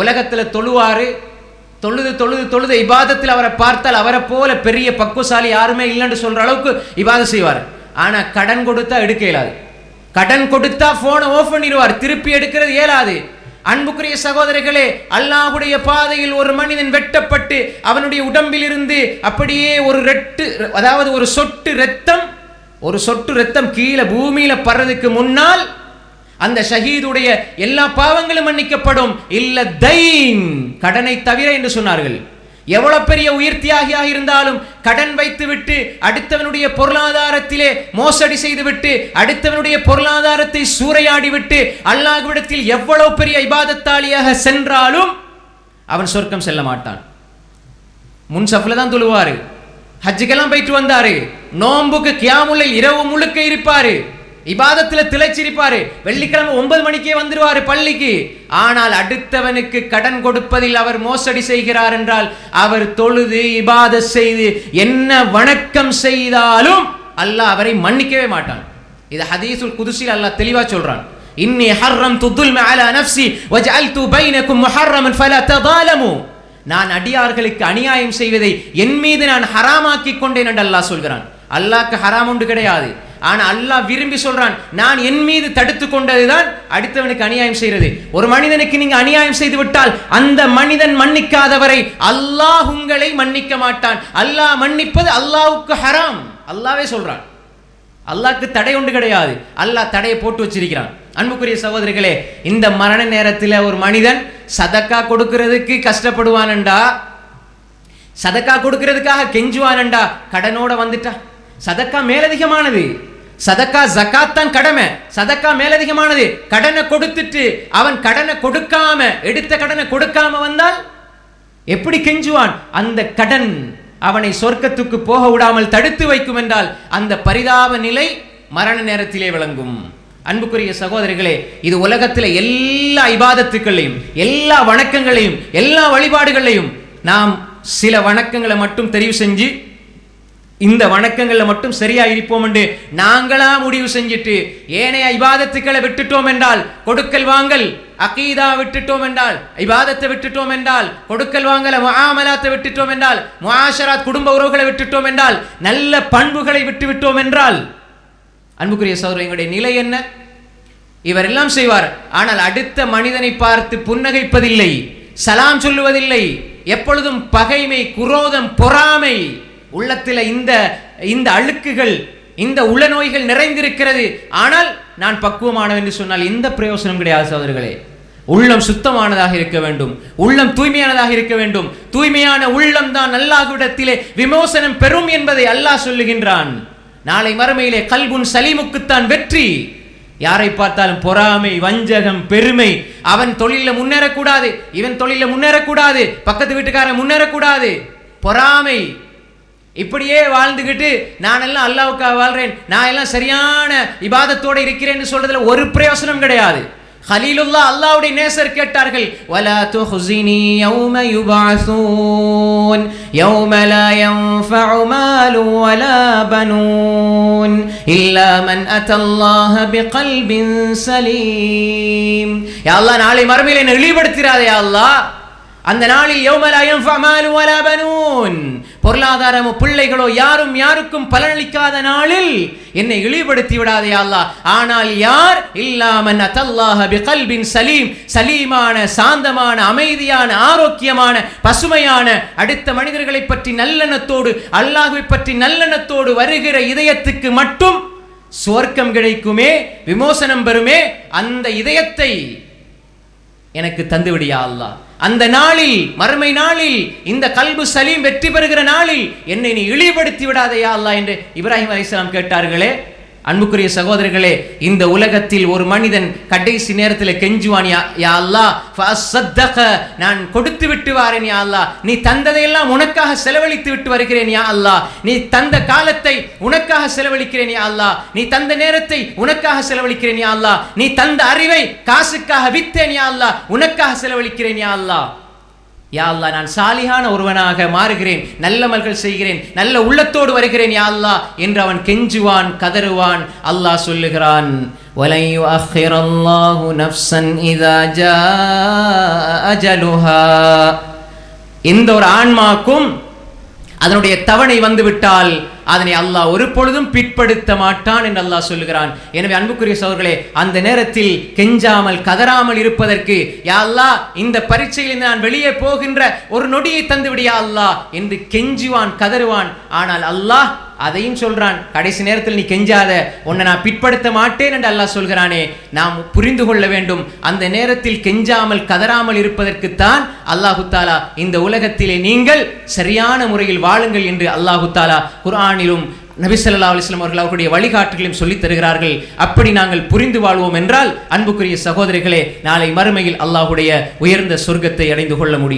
உலகத்தில் தொழுவாரு தொழுது தொழுது தொழுது இபாதத்தில் அவரை பார்த்தால் அவரை போல பெரிய பக்குவசாலி யாருமே இல்லைன்னு சொல்ற அளவுக்கு இபாதம் செய்வார். ஆனா கடன் கொடுத்தா எடுக்க இயலாது. கடன் கொடுத்தா போனை ஆஃப் பண்ணிடுவார். திருப்பி எடுக்கிறது இயலாது. அன்புக்குரிய சகோதரர்களே அல்லாஹுடைய பாதையில் ஒரு மனிதன் வெட்டப்பட்டு அவனுடைய உடம்பில் இருந்து அப்படியே ஒரு ரெட்டு அதாவது ஒரு சொட்டு ரத்தம் ஒரு சொட்டு ரத்தம் கீழே பூமியில படுறதுக்கு முன்னால் அந்த ஷஹீதுடைய எல்லா பாவங்களும் மன்னிக்கப்படும். இல்ல தைன் கடனை தவிர என்று சொன்னார்கள். எவ்வளவு பெரிய உயிர் தியாகியாக இருந்தாலும் கடன் வைத்துவிட்டு அடுத்தவனுடைய பொருளாதாரத்திலே மோசடி செய்துவிட்டு அடுத்தவனுடைய பொருளாதாரத்தை சூறையாடி விட்டு அல்லாஹ்விடத்தில் எவ்வளவு பெரிய இபாதத்தாளியாக சென்றாலும் அவன் சொர்க்கம் செல்ல மாட்டான். முன் சஃப்ல தான் தொழுவாரு. ஹஜ்ஜுக்கெல்லாம் போயிட்டு வந்தாரு. நோம்புக்கு கியாமுல்ல இரவு முழுக்க இருப்பாரு. இபாதத்துல திளைச்சிருப்பாரு. வெள்ளிக்கிழமை ஒன்பது மணிக்கே வந்துருவாரு பள்ளிக்கு. ஆனால் அடுத்தவனுக்கு கடன் கொடுப்பதில் அவர் மோசடி செய்கிறார் என்றால் அவர் தொழுது இபாத செய்து என்ன வணக்கம் செய்தாலும் அல்லாஹ் அவரை மன்னிக்கவே மாட்டான். இது ஹதீசுல் குதுசில் அல்லாஹ் தெளிவா சொல்றான். இன்னி ஹர்ரம் துல்ம அலா நஃப்சி வஜஅல்து பைனக்கும் முஹர்ரமன் ஃபலா ததாலமு நான் அடியார்களுக்கு அநியாயம் செய்வதை என் மீது நான் ஹராமாக்கி கொண்டேன் என்று அல்லாஹ் சொல்கிறான். அல்லாஹ்க்கு ஹராம் உண்டு கிடையாது. ஆனா அல்லாஹ் விரும்பி சொல்றான் நான் என் மீது தடுத்து கொண்டதுதான் அடுத்தவனுக்கு அநியாயம் செய்யறது. ஒரு மனிதனுக்கு நீங்க அநியாயம் செய்து விட்டால் அந்த மனிதன் மன்னிக்காதவரை அல்லாஹ் உங்களை மன்னிக்க மாட்டான். அல்லாஹ் மன்னிப்பது அல்லாஹுக்கு ஹராம். அல்லாஹ்வே சொல்றான். அல்லாஹ்க்கு தடை ஒன்று கிடையாது. அல்லாஹ் தடையை போட்டு வச்சிருக்கிறான். அன்புக்குரிய சகோதரிகளே இந்த மரண நேரத்தில் ஒரு மனிதன் சதக்கா கொடுக்கறதுக்கு கஷ்டப்படுவானண்டா? சதக்கா கொடுக்கறதுக்காக கெஞ்சுவானண்டா? கடனோட வந்துட்டா? சதக்கா மேலதிகமானது. சதக்கா ஜகாத் தான் கடமை. சதக்கா மேலதிகமானது. கடனை கொடுத்துட்டு அவன் கடனை கொடுக்காம எடுத்த கடனை கொடுக்காம வந்தால் எப்படி கெஞ்சுவான்? அந்த கடன் அவனை சொர்க்கத்துக்கு போக விடாமல் தடுத்து வைக்கும் என்றால் அந்த பரிதாப நிலை மரண நேரத்திலே விளங்கும். அன்புக்குரிய சகோதரிகளே இது உலகத்தில் எல்லா இபாதத்துக்களையும் எல்லா வணக்கங்களையும் எல்லா வழிபாடுகளையும் நாம் சில வணக்கங்களை மட்டும் தெரிவு செஞ்சு இந்த வணக்கங்களில் மட்டும் சரியா இருப்போம் என்று நாங்களா முடிவு செஞ்சிட்டு ஏனைய இபாதத்துக்களை விட்டுட்டோம் என்றால் கொடுக்கல் வாங்கல் அகீதா விட்டுட்டோம் என்றால் இபாதத்தை விட்டுட்டோம் என்றால் கொடுக்கல் வாங்கல முஆமலாத்தை விட்டுட்டோம் என்றால் முஹாஷராத் குடும்ப உறவுகளை விட்டுட்டோம் என்றால் நல்ல பண்புகளை விட்டு விட்டோம் என்றால் அன்புக்குரிய சகோதரர் எங்களுடைய நிலை என்ன? இவர் எல்லாம் செய்வார். ஆனால் அடுத்த மனிதனை பார்த்து புன்னகைப்பதில்லை சலாம் சொல்லுவதில்லை எப்பொழுதும் பகைமை குரோதம் பொறாமை உள்ளத்தில் இந்த இந்த அழுக்குகள் இந்த உள்ள நோய்கள் நிறைந்திருக்கிறது. ஆனால் நான் பக்குவமானவன் என்று சொன்னால் இந்த பிரயோசனம் கிடையாது சகோதரர்களே. உள்ளம் சுத்தமானதாக இருக்க வேண்டும். உள்ளம் தூய்மையானதாக இருக்க வேண்டும். தூய்மையான உள்ளம் தான் அல்லாஹ்விடத்திலே விமோசனம் பெறும் என்பதை அல்லாஹ் சொல்லுகின்றான். நாளை மறுமையிலே கல்புன் சலீமுக்குத்தான் வெற்றி. யாரை பார்த்தாலும் பொறாமை வஞ்சகம் பெருமை. அவன் தொழில முன்னேறக்கூடாது. இவன் தொழில முன்னேறக்கூடாது. பக்கத்து வீட்டுக்காரன் முன்னேறக்கூடாது. பொறாமை. இப்படியே வாழ்ந்துக்கிட்டு நான் எல்லாம் அல்லாவுக்காக வாழ்கிறேன் நான் எல்லாம் சரியான இபாதத்தோடு இருக்கிறேன்னு சொல்றதுல ஒரு பிரயோசனம் கிடையாது. ஹலீலுல்லா அல்லாஹ்வுடைய நேசர் கேட்டார்கள் வலா துஹ்ஸினி யௌம யுபஅஸூன் யௌம லா யன்ஃபஉ மாலு வலா பனூன் இல்லா மன் அத்தல்லாஹ பிகல்பின் சலீம். யா அல்லாஹ் நாளை மறுமையில் என்னை இழிவுபடுத்திராதே யா அல்லாஹ். அந்த நாளில் யௌமலா யன்ஃபஉ மாலு வலா பனூன் பொருளாதாரமோ பிள்ளைகளோ யாரும் யாருக்கும் பலனளிக்காத நாளில் என்னை இழிவுபடுத்தி விடாதே அல்லாஹ். ஆனால் யார்? இல்லாமன் அதல்லாஹ பிகல்பின் சலீம். சலீமான சாந்தமான அமைதியான ஆரோக்கியமான பசுமையான அடுத்த மனிதர்களை பற்றி நல்லெண்ணத்தோடு அல்லாஹுவை பற்றி நல்லெண்ணத்தோடு வருகிற இதயத்துக்கு மட்டும் சுவர்க்கம் கிடைக்குமே விமோசனம் பெறுமே அந்த இதயத்தை எனக்கு தந்துவிடியா அல்லாஹ். அந்த நாளில் மறுமை நாளில் இந்த கல்பு சலீம் வெற்றி பெறுகிற நாளில் என்னை நீ இழிவுபடுத்தி விடாதையா அல்லா என்று இப்ராஹிம் அலிஸ்லாம் கேட்டார்களே. அன்புக்குரிய சகோதரர்களே இந்த உலகத்தில் ஒரு மனிதன் கடைசி நேரத்தில் கெஞ்சுவான் யா அல்லாஹ் நான் கொடுத்து விட்டு வாரேன் யா அல்லாஹ். நீ தந்ததையெல்லாம் உனக்காக செலவழித்து விட்டு வருகிறேன் யா அல்லாஹ். நீ தந்த காலத்தை உனக்காக செலவழிக்கிறேன் யா அல்லாஹ். நீ தந்த நேரத்தை உனக்காக செலவழிக்கிறேன் யா அல்லாஹ். நீ தந்த அறிவை காசுக்காக வித்தேன் யா அல்லாஹ். உனக்காக செலவழிக்கிறேன் யா அல்லாஹ். யா அல்லாஹ் நான் சாலிகான ஒருவனாக மாறுகிறேன் நல்லமல்கள் செய்கிறேன் நல்ல உள்ளத்தோடு வருகிறேன் யா அல்லாஹ் என்று அவன் கெஞ்சுவான் கதறுவான் அல்லாஹ் சொல்லுகிறான் وَلَنْ يُؤَخِّرَ اللَّهُ نَفْسًا إِذَا جَاءَ أَجَلُهَا எந்த ஒரு ஆன்மாக்கும் அதனுடைய தவணை வந்துவிட்டால் அதனை அல்லாஹ் ஒரு பொழுதும் பிற்படுத்த மாட்டான் என்று அல்லாஹ் சொல்லுகிறான். எனவே அன்புக்குரிய சோர்களே அந்த நேரத்தில் கெஞ்சாமல் கதறாமல் இருப்பதற்கு யா அல்லாஹ் இந்த பரீட்சையில் நான் வெளியே போகின்ற ஒரு நொடியை தந்துவிடியா அல்லாஹ் என்று கெஞ்சுவான் கதறுவான். ஆனால் அல்லாஹ் அதையும் சொல்றான் கடைசி நேரத்தில் நீ கெஞ்சாத உன்னை நான் பிற்படுத்த மாட்டேன் என்று அல்லாஹ் சொல்கிறானே. நாம் புரிந்து கொள்ள வேண்டும் அந்த நேரத்தில் கெஞ்சாமல் கதறாமல் இருப்பதற்குத்தான் அல்லாஹு தாலா இந்த உலகத்திலே நீங்கள் சரியான முறையில் வாழுங்கள் என்று அல்லாஹு தாலா குர்ஆனிலும் நபிசல்லா அலிஸ்லாம் அவர்கள் அவர்களுடைய வழிகாட்டுகளையும் சொல்லித் தருகிறார்கள். அப்படி நாங்கள் புரிந்து வாழ்வோம் என்றால் அன்புக்குரிய சகோதரிகளே நாளை மறுமையில் அல்லாஹ்வுடைய உயர்ந்த சொர்க்கத்தை அடைந்து கொள்ள முடியும்.